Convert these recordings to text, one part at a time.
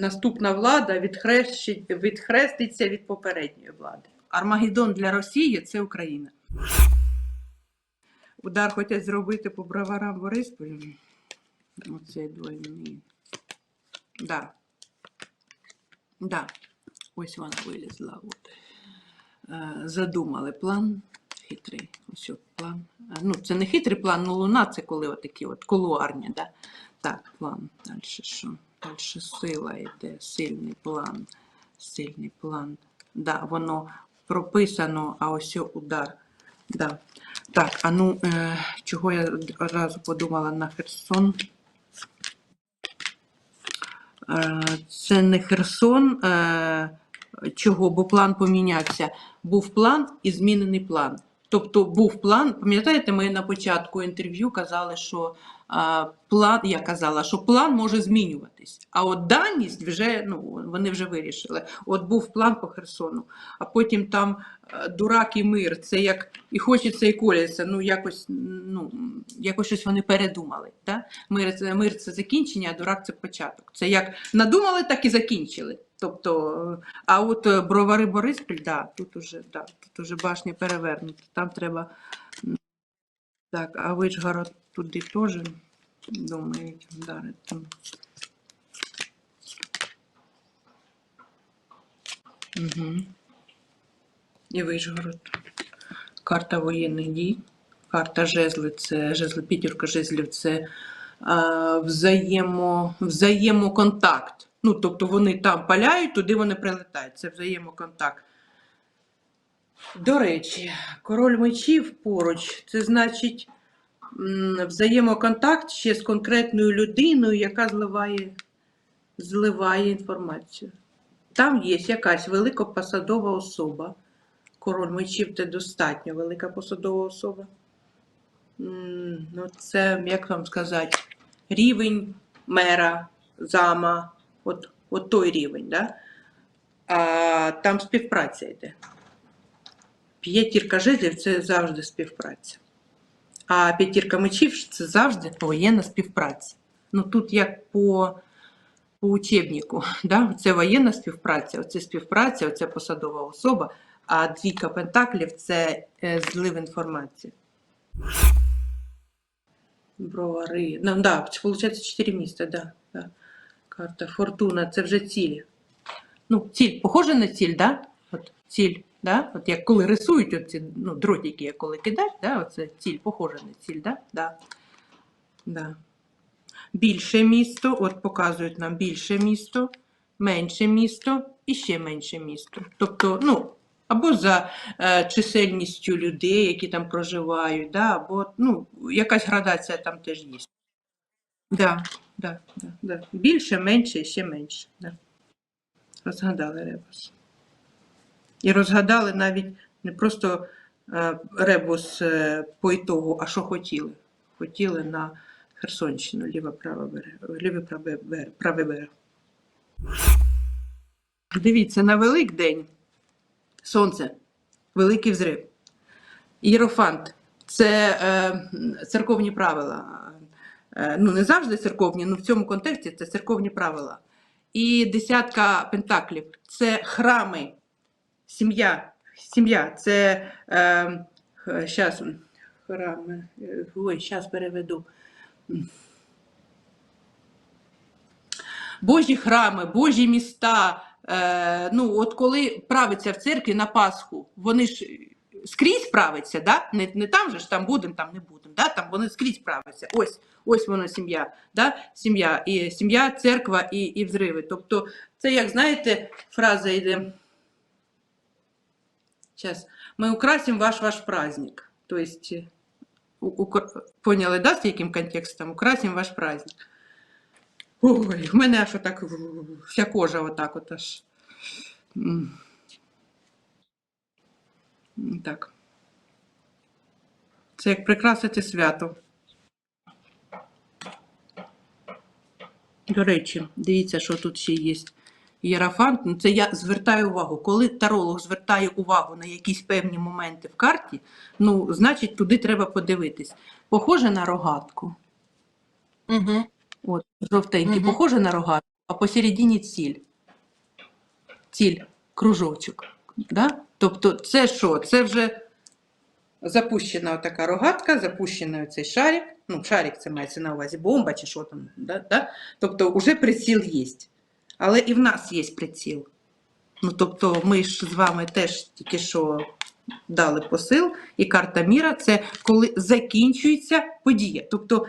наступна влада відхреститься від попередньої влади. Армагеддон для Росії це Україна. Удар хочуть зробити по броварам Борисполю. Оце двойний. Да. Да. Ось вона вилізла. От. Е, Задумали план. Хитрий. Ось план. Е, Ну, це не хитрий план, ну луна це коли отакі от колуарні, да? Так, план. Далі що? Далі сила йде, сильний план. Сильний план. Да, воно прописано, а ось удар. Да. Так, а ну, е, чого я одразу подумала на Херсон? Е, це не Херсон. Е, чого? Бо план помінявся. Був план і змінений план. Тобто був план, пам'ятаєте, ми на початку інтерв'ю казали, що план, я казала, що план може змінюватись. А от даність вже ну, вони вже вирішили. От був план по Херсону, а потім там е, дурак і мир. Це як і хочеться, і коляться. Ну, якось, ну, якось щось вони передумали. Да? Мир, це, мир це закінчення, а дурак це початок. Це як надумали, так і закінчили. Тобто, а от е, бровари Бориспіль, да, тут уже, да, тут уже башня перевернута. Там треба. Так, а Вишгород туди теж думають вдарити. Угу. І Вишгород. Карта воєнних дій. Карта жезли це жезли, п'ятірка жезлів це а, взаємо, взаємоконтакт. Ну, тобто вони там паляють, туди вони прилетають. Це взаємоконтакт. До речі, король мечів поруч, це значить взаємоконтакт ще з конкретною людиною, яка зливає, зливає інформацію. Там є якась великопосадова особа. Король мечів це достатньо велика посадова особа. Ну, це, як вам сказати, рівень мера, зама, от, от той рівень, да? а там співпраця йде. П'ятірка жезлів це завжди співпраця. А п'ятірка мечів це завжди воєнна співпраця. Ну тут як по, по учебнику, да? це воєнна співпраця, оце співпраця, оце посадова особа, а двійка пентаклів це е, злив інформації. Бровари. Ну, да, виходить 4 міста, да, да. Карта Фортуна, це вже ціль. Ну, ціль, похоже на ціль, да? От ціль, да? От як коли рисують оці, ну, дротики, як коли кидають, да? Оце ціль, похоже на ціль, да? Да. Да. Більше місто, от показують нам більше місто, менше місто і ще менше місто. Тобто, ну, або за е, чисельністю людей, які там проживають, да? або ну, якась градація там теж є. Да, да, да, да. Більше, менше і ще менше. Да. Розгадали ребус. І розгадали навіть не просто е, ребус е, по ітогу, а що хотіли. Хотіли на Херсонщину, ліве праве берег. Дивіться, на Великдень сонце, великий взрив. Ієрофант це е, церковні правила. Е, ну, не завжди церковні, але в цьому контексті це церковні правила. І десятка пентаклів це храми, сім'я. Сім'я це е, щас, храми. е, Ой, зараз переведу. Божі храми, Божі міста. Е, ну, от коли правиться в церкві на Пасху, вони ж скрізь правиться, да? не, не там же ж там будемо, там не будемо, да? там вони скрізь правиться. Ось, ось воно сім'я. Да? Сім'я, і сім'я, церква і, і взриви. Тобто, це, як знаєте, фраза йде. Сейчас. Ми украсимо ваш ваш праздник. Тобто, у- у- поняли, да, з яким контекстом? Украсимо ваш праздник. Ой, в мене аж отак вся кожа отак от аж. Так. Це як прикрасити свято. До речі, дивіться, що тут ще є. Єрафант, ну це я звертаю увагу. Коли таролог звертає увагу на якісь певні моменти в карті, ну, значить, туди треба подивитись. Похоже на рогатку. Угу. От, жовтенький, Мгм. похоже на рогатку, а посередині ціль. Ціль, кружочок. Да? Тобто, це що? Це вже запущена така рогатка, запущений цей шарик. Ну, шарик це мається на увазі бомба чи що там. Да? Да? Тобто, вже приціл є. Але і в нас є приціл. Ну, тобто, ми ж з вами теж тільки що дали посил, і карта міра це коли закінчується подія. Тобто,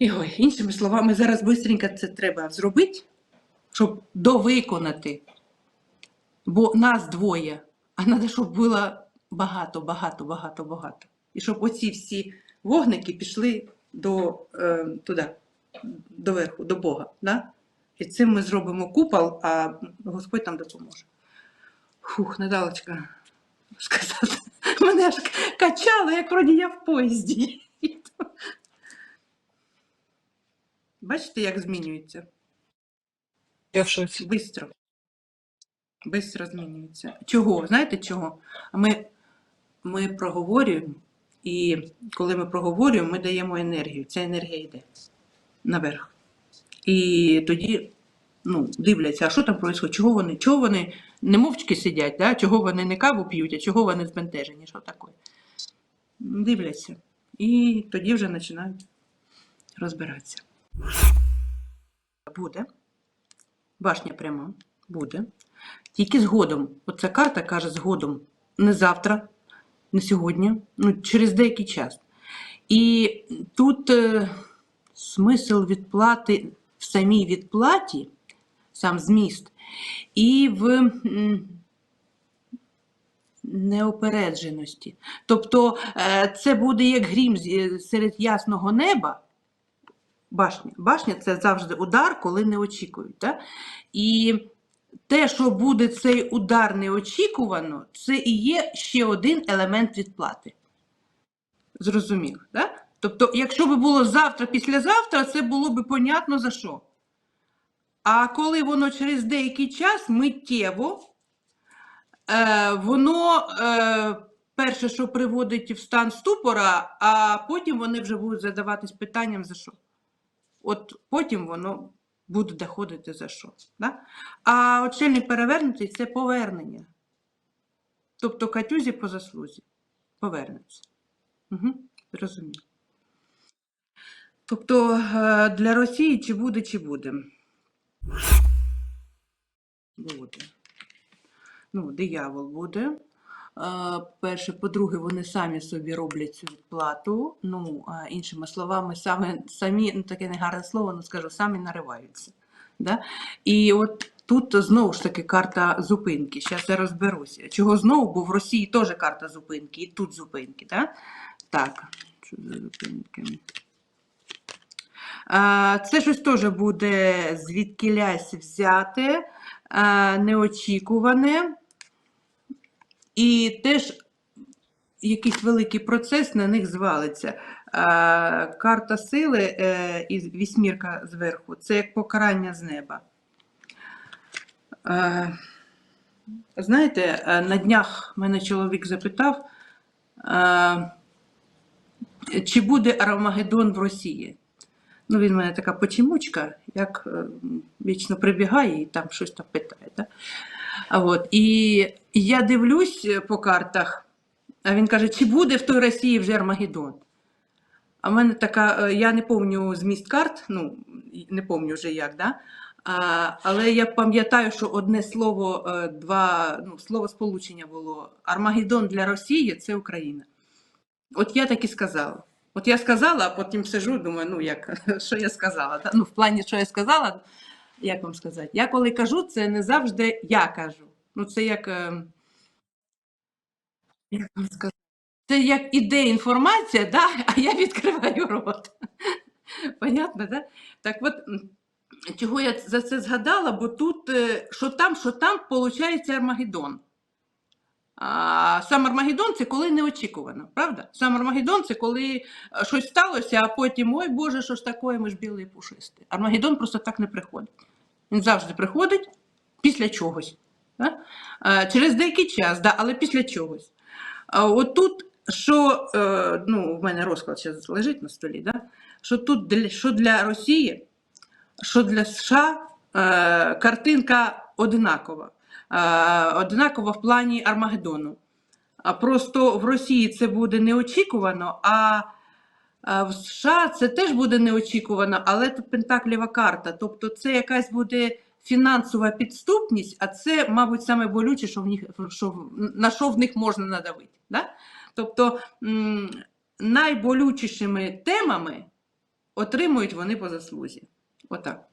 ой, іншими словами, зараз швидко це треба зробити, щоб довиконати. Бо нас двоє, а треба, щоб було багато, багато, багато, багато. І щоб оці всі вогники пішли до, е, туди, до верху, до Бога. Да? І цим ми зробимо купол, а Господь нам допоможе. Фух, Надалочка, сказати. Мене аж качало, як вроді я в поїзді. Бачите, як змінюється? Я в шоці. Бистро. Бистро змінюється. Чого? Знаєте чого? Ми, ми проговорюємо, і коли ми проговорюємо, ми даємо енергію. Ця енергія йде наверх. І тоді ну, дивляться, а що там відбувається, чого вони, чого вони не мовчки сидять, да? чого вони не каву п'ють, а чого вони збентежені, що таке. Дивляться. І тоді вже починають розбиратися. Буде. Башня пряма. Буде. Тільки згодом. Оця карта каже згодом. Не завтра, не сьогодні, ну, через деякий час. І тут е, смисл відплати в самій відплаті, сам зміст, і в неопередженості. Тобто е, це буде як грім серед ясного неба. Башня. Башня це завжди удар, коли не очікують. Да? І те, що буде цей удар неочікувано, це і є ще один елемент відплати. Зрозуміло, да? Тобто, якщо б було завтра, післязавтра, це було б понятно за що. А коли воно через деякий час миттєво, е, воно е, перше, що приводить в стан ступора, а потім вони вже будуть задаватись питанням за що. От потім воно буде доходити за що. Да? А очельник перевернутий це повернення. Тобто катюзі по заслузі повернеться. Угу, розумію. Тобто е, для Росії чи буде, чи буде. Буде. Ну, диявол буде. Е, Перше, по-друге, вони самі собі роблять цю відплату. Ну, іншими словами, самі, самі ну таке негарне слово, ну скажу, самі нариваються. Да? І от тут знову ж таки карта зупинки. Зараз я розберуся. Чого знову? Бо в Росії теж карта зупинки, і тут зупинки. Да? Так, що за зупинки? А, Це щось теж буде звідкілясь взяти, неочікуване. І теж якийсь великий процес на них звалиться. Карта сили е, і вісьмірка зверху це як покарання з неба. Е, Знаєте, е, на днях мене чоловік запитав, е, чи буде Армагеддон в Росії. Ну, він в мене така почемучка, як е, вічно прибігає і там щось там питає. Да? А от, і я дивлюсь е, по картах, а він каже, чи буде в той Росії вже Армагеддон? А в мене така, е, я не пам'ятаю зміст карт, ну, не пам'ятаю вже як, да? а, але я пам'ятаю, що одне слово, два, ну, слово сполучення було Армагеддон для Росії це Україна. От я так і сказала. От я сказала, а потім сижу, думаю, ну як, що я сказала? да? Ну, в плані, що я сказала, як вам сказати? Я коли кажу, це не завжди я кажу. Ну, це як, е, як вам сказати? Це як іде інформація, да? а я відкриваю рот. Понятно, да? Так от, чого я за це згадала, бо тут, е, що там, що там, виходить Армагеддон. А сам Армагеддон це коли неочікувано, правда? Сам Армагеддон це коли е, щось сталося, а потім, ой Боже, що ж таке, ми ж білий пушистий. Армагеддон просто так не приходить. Він завжди приходить після чогось. Да? Через деякий час, да, але після чогось. От тут, що е, ну, в мене розклад зараз лежить на столі, да? що тут що для Росії що для США е, картинка одинакова. Е, одинакова в плані Армагеддону. Просто в Росії це буде неочікувано, а а в США це теж буде неочікувано, але тут пентаклєва карта. Тобто це якась буде фінансова підступність, а це, мабуть, саме болюче, що в них, що, на що в них можна надавити. Да? Тобто найболючішими темами отримують вони по заслузі. Отак.